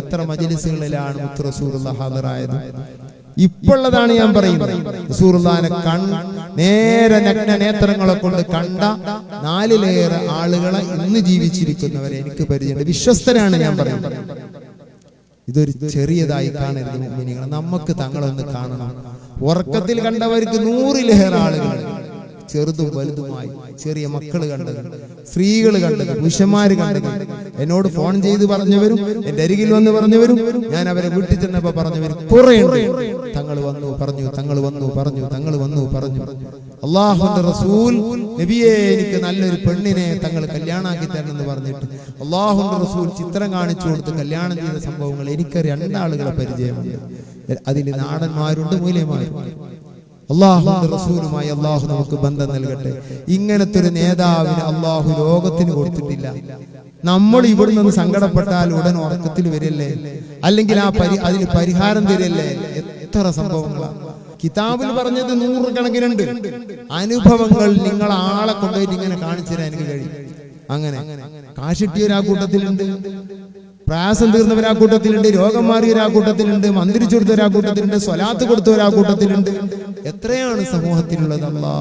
എത്ര മജിലിസുകളിലാണ് മുത്ത് റസൂലുള്ള ഹാജറായത് ഇപ്പോഴതാണ് ഞാൻ പറയുന്നത്. റസൂറുല്ലാനെ കൺ നേരെ നഗ്ന നേത്രങ്ങളെ കൊണ്ട് കണ്ട നാലിലേറെ ആളുകളെ ഇന്ന് ജീവിച്ചിരിക്കുന്നവരെ എനിക്ക് പരിചയമുണ്ട്. വിശ്വസ്തരാണ് ഞാൻ പറയുന്നത്. ഇതൊരു ചെറിയതായി കാണരുത് മുഅ്മിനീങ്ങളെ. നമുക്ക് തങ്ങളൊന്ന് കാണണം. ഉറക്കത്തിൽ കണ്ടവർക്ക് നൂറിലേറെ ആളുകൾ. ചെറുതും വലുതുമായി ചെറിയ മക്കൾ കണ്ടത് സ്ത്രീകൾ കണ്ടത് പുരുഷന്മാര് കണ്ടത് എന്നോട് ഫോൺ ചെയ്ത് പറഞ്ഞവരും എന്റെ അരികിൽ വന്ന് പറഞ്ഞവരും ഞാൻ അവരെ വീട്ടിൽ ചെന്നപ്പോ പറഞ്ഞവരും. കുറെ തങ്ങൾ വന്നു പറഞ്ഞു തങ്ങൾ വന്നു പറഞ്ഞു തങ്ങൾ വന്നു പറഞ്ഞു. അള്ളാഹുന്റെ റസൂൽ നബിയെ എനിക്ക് നല്ലൊരു പെണ്ണിനെ തങ്ങൾ കല്യാണാക്കി തരണം എന്ന് പറഞ്ഞിട്ട് അള്ളാഹുന്റെ റസൂൽ ചിത്രം കാണിച്ചു കൊടുത്ത് കല്യാണം ചെയ്ത സംഭവങ്ങൾ എനിക്ക് രണ്ടാളുകളെ പരിചയമുണ്ട്. അതിൽ നാടന്മാരുണ്ട് മൂല്യമാരുണ്ട് അള്ളാഹുന്റെ റസൂലുമായി അള്ളാഹു നമുക്ക് ബന്ധം നൽകട്ടെ. ഇങ്ങനത്തെ ഒരു നേതാവിന് അള്ളാഹു ലോകത്തിന് കൊടുത്തിട്ടില്ല. നമ്മൾ ഇവിടെ നിന്ന് സങ്കടപ്പെട്ടാൽ ഉടൻ ഉറക്കത്തിൽ വരില്ലേ? അല്ലെങ്കിൽ ആ പരി അതിന് പരിഹാരം തരില്ലേ? എത്ര സംഭവങ്ങളാണ് കിതാബിൽ പറഞ്ഞത് നൂറുകണക്കിനുണ്ട്. അനുഭവങ്ങൾ നിങ്ങൾ ആളെ കൊണ്ടുപോയിട്ട് ഇങ്ങനെ കാണിച്ചു തരാൻ എനിക്ക് കഴിയും. അങ്ങനെ കാശിട്ടിയൊരു കൂട്ടത്തിലുണ്ട്. പ്രയാസം തീർന്നവർ ആ കൂട്ടത്തിലുണ്ട്. രോഗം മാറിയ ആ കൂട്ടത്തിലുണ്ട്. മന്ത്രിച്ചു കൊടുത്തവർ ആ കൂട്ടത്തിലുണ്ട്. സ്വലാത്ത് കൊടുത്തവരാ കൂട്ടത്തിലുണ്ട്. എത്രയാണ് സമൂഹത്തിലുള്ളത്? അല്ലാ